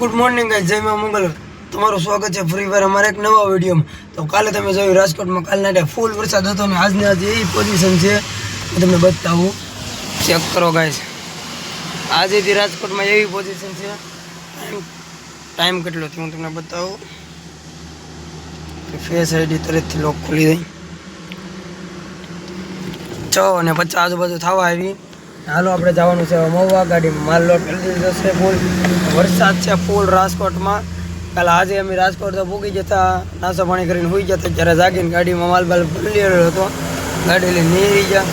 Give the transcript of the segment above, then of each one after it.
Good morning guys જય માં મંગલ. તમારું સ્વાગત છે ફ્રી ફાયર અમારા એક નવા વિડીયોમાં. તો કાલે તમે જોયું રાજકોટમાં કાલના નાટે ફૂલ વરસાદ હતો ને આજને આજે એવી પોઝિશન છે. હું તમને બતાવું. ચેક કરો ગાઈસ આજેથી રાજકોટમાં એવી પોઝિશન છે. ટાઈમ કેટલો છે હું તમને બતાવું. ફેસ આઈડી તરફથી લોક ખુલી ગઈ છ અને પચાસ આજુબાજુ થવા આવી. હાલો, આપણે જવાનું છે મહુવા ગાડીમાં માલ લોટ કરી દીધો છે ફૂલ. વરસાદ છે ફૂલ રાજકોટમાં. કાલે આજે અમે રાજકોટ તો ભૂગી જતા નાસ્તો પાણી કરીને હોઈ જતા જ્યારે જાગીને ગાડીમાં માલ બાલ ભરેલો હતો. ગાડી લઈને નીકળી ગયા.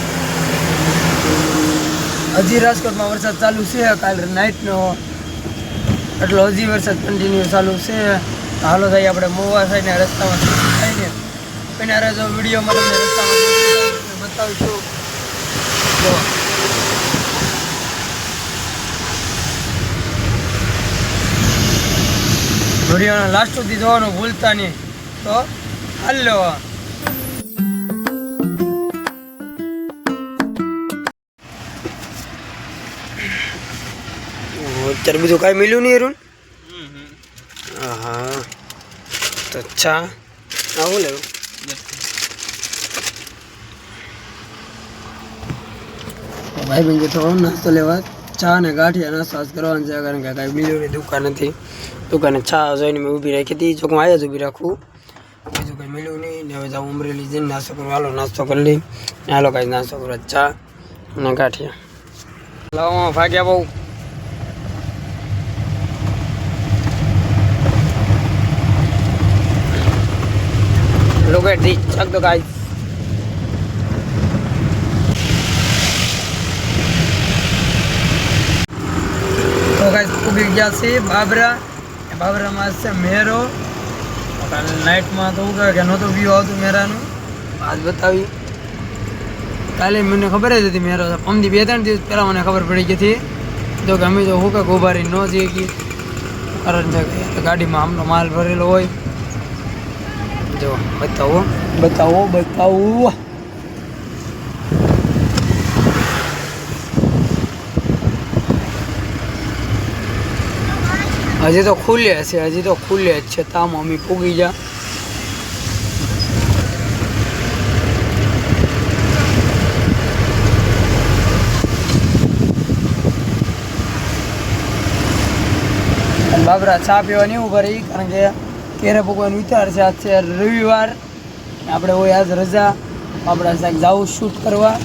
હજી રાજકોટમાં વરસાદ ચાલુ છે, કાલે નાઇટનો એટલો હજી વરસાદ કન્ટિન્યુ ચાલુ છે. હાલો થાય આપણે મહુવા થઈને રસ્તામાં થાય ને એના રહેજો વિડીયોમાં તમને રસ્તામાં બતાવીશું. વિડીયોના લાસ્ટ સુધી જોવાનું ભૂલતા નહીં. તો હાલો અત્યારે બીજું કાંઈ મળ્યું નહીં અરુણ? હા તો ચા આવું લેવું? ભાઈ બેન તો નાસ્તો લેવા ચા ને ગાંઠિયા નાસ્તો આજ કરવાનો છે કારણ કે કાંઈ મિલ્યુની દુકાન નથી. દુકાને ચા જોઈને મેં ઊભી રાખી હતી. ચોકમાં આવ્યા જ ઊભી રાખું. બીજું કંઈ મળ્યું નહીં. ને હવે જાઉં અમરેલી જઈને નાસ્તો કરવા હાલો નાસ્તો કરી લઈ. ને હાલો કાંઈ નાસ્તો કરો ચા અને ગાંઠિયા. લાવો ભાગ્યા બહુ. Look at this, check the guys. તો ગાઈસ ઉગી ગયા છે બાબરા. એ બાબરામાં છે મેરો. કાલે નાઇટમાં તો ઉગે કે નહોતું વ્યૂ આવતું મેરાનું. આજ બતાવી કાલે મને ખબર જ હતી મેરો. પમદી બે ત્રણ દિવસ પહેલાં મને ખબર પડી ગઈ હતી. જો કે અમે જો હું કે ગોબારી ન જઈએ કે. કારણ છે ગાડીમાં આમનો માલ ભરેલો હોય. જો, બતાવો. બતાવો બતાવો. હજી તો ખુલે છે, હજી તો ખુલે જ છે તા મમ્મી પૂગી જા. બાબરા ચા પીવા નહીં ઊભા રહી, કારણ કે કેરે ભગવાન વિચાર છે, આજ છે રવિવાર. આપણે હોય આજ રજા. બાબરા સાહેબ જાવું શૂટ કરવા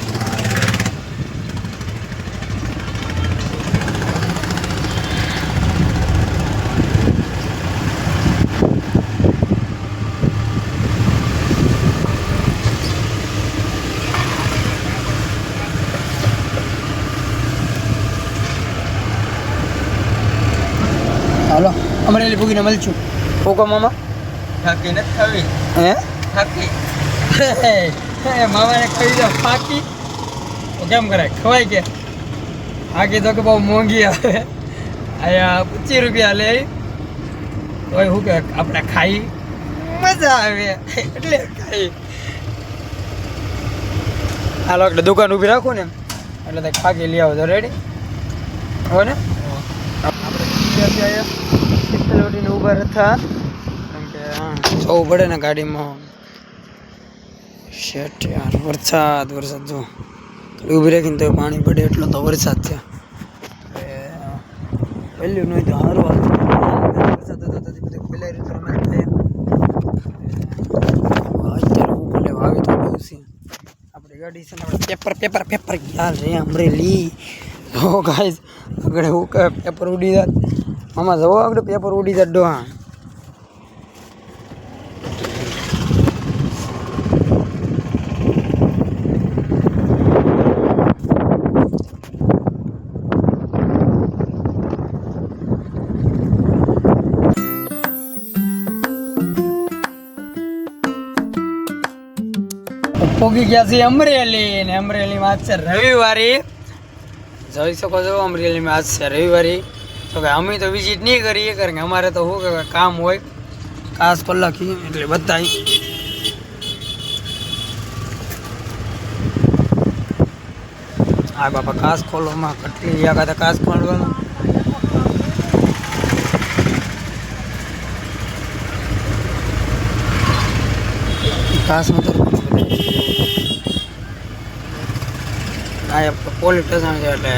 હાલો અમરેલી ભૂગીને મળશું. પોકો મામા થાકી નથી થવી હે? થાકી. હે મામાને કહી દો ફાકી તો કેમ કરાય? ખવાય કે? ફાકી તો કે બહુ મોંઘી આવે. અહીંયા પચીસ રૂપિયા લે. તોય શું કે આપણે ખાઈ મજા આવે. એટલે ખાઈ. હાલો એટલે દુકાન ઊભી રાખું ને એટલે તે ખાકી લઈ આવો તો રેડી હો ને? આપણે સિત્તેલોટીને ઊભા હતા કેમ કે હા, જવું પડે ને ગાડીમાં શેટ યાર વરસાદ વરસાદ જો ઊભી રાખીને તો પાણી પડે એટલો તો વરસાદ છે પહેલું નહીં તો સારું હાલતું. વરસાદ હતો તો બધું ખોલાઈ રહ્યું તો રમે થાય. અત્યારે હું ખોલે આવી તો બહુ છે આપણી ગાડી છે ને આપણે પેપર પેપર પેપર યાર રે અમરેલી જો ગાઈસ આગળ હું કહે પેપર ઉડી જાત મામા જવો આગળ, પેપર ઉડી જાત ડોહા. પોગી ગયા છે અમરેલી ને અમરેલીમાં આજ છે રવિવારે. જોઈ શકો છો, અમરેલીમાં આજ છે રવિવારે. તો કે અમે તો વિઝિટ નહીં કરીએ, કારણ કે અમારે તો શું કે કામ હોય. કાસ પલ્લખી એટલે બધા આ બાપા કાસ ખોલવામાં કટલી આગળ કાસ ખોલવાનો. કાસમાં તો આ પોલીસ સ્ટેશન છે એટલે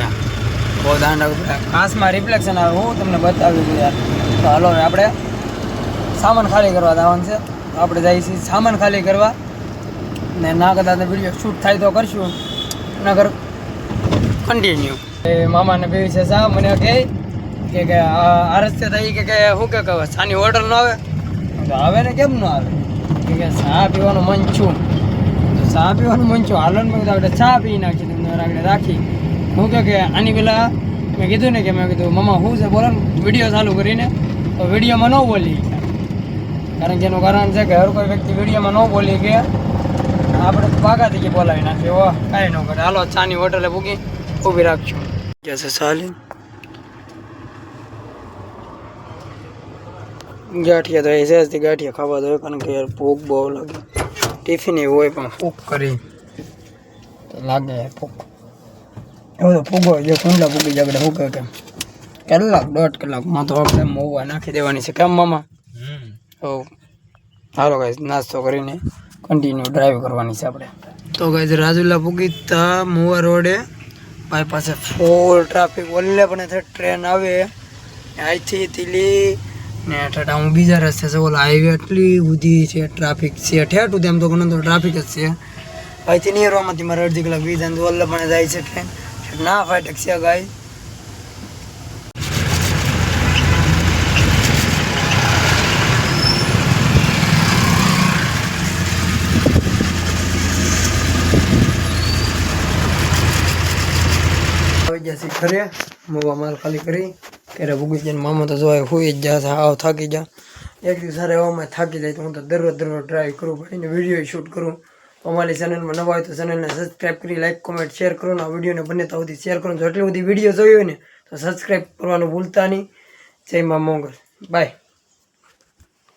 બહુ ધ્યાન રાખવું પડે કાસમાં રિફ્લેક્શન આવે, હું તમને બતાવી દઉં યાર. તો હાલો, હવે આપણે સામાન ખાલી કરવા જવાનું છે. આપણે જઈએ છીએ સામાન ખાલી કરવા. ને ના કદાચ વીડિયો શૂટ થાય તો કરશું. નગર કન્ટિન્યુ એ મામાને બે છે સા મને કહે કે કે આ રસ્તે થઈ કે કે શું કે કહે સાની ઓર્ડર ન આવે? આવે ને કેમ ન આવે? કે કે, ચા પીવાનું મન છું. ચા પીવાનું મન છું. હાલો ને, મેં આપણે ચા પી નાખી તમને રાખી. હું કે કે આની પેલા મેં કીધું ને કે મેં કીધું મમ્મા શું છે બોલો ને વીડિયો ચાલુ કરીને. તો વિડીયોમાં ન બોલી. કારણ કે એનું કારણ છે કે હર કોઈ વ્યક્તિ વિડીયોમાં ન બોલી કે આપણે બાગાથી કે બોલાવી નાખીએ ઓ કાંઈ ન કરે. હાલો ચાની હોટલે ભૂકી ઊભી રાખજો. જશે ચાલી? ગાંઠિયા તો એ સહેજથી ગાંઠિયા ખાવા દો કારણ કે યાર ભૂખ બહુ લાગે. ટિફિન એવું હોય પણ. ભૂખ કરી. તો લાગે યાર ભૂખ. એવો તો ફૂગો જો કુંડલા ફૂગી જગડે શું કહે કેમ? કલાક દોઢ કલાકમાં તો આપણે મોવા નાખી દેવાની છે કેમ મામા તો હાલો ગાઈઝ નાસ્તો કરીને કન્ટિન્યુ ડ્રાઈવ કરવાની છે આપણે. તો ગાઈઝ રાજુલા પૂગીતા મોવા રોડે મારી પાસે ફૂલ ટ્રાફિક ઓલે પણ ટ્રેન આવે. અહીંથી તીલી ને ટાટા હું બીજા રસ્તે છે ઓલા હાઈવે એટલી ઉધી છે ટ્રાફિક છે ઠેઠ સુધી એમ તો ઘણો તો ટ્રાફિક જ છે. અહીંથી નીરવામાંથી મારે અડધી કલાક વીજ ને ઓલે પણ જાય છે ટ્રેન ના ફાટક છે ગાય. છે ઘરે, મોવા માલ ખાલી કરી. ક્યારે ભૂગી મામા તો જોવાય હોઈ જ જાય આવ થાકી જા એક દિવસ સારા એવામાં થાકી જાય તો હું તો દરરોજ દરરોજ ટ્રાય કરું ભાઈને વીડિયો શૂટ કરું. અમારી ચેનલમાં નવા હોય તો ચેનલને સબસ્ક્રાઈબ કરી લાઈક કોમેન્ટ શેર કરો ને આ વિડીયોને બને ત્યાં શેર કરો જો એટલી બધી વીડિયો જોઈ હોય ને તો સબસ્ક્રાઈબ કરવાનું ભૂલતા નહીં. જય મા મોંગલ. બાય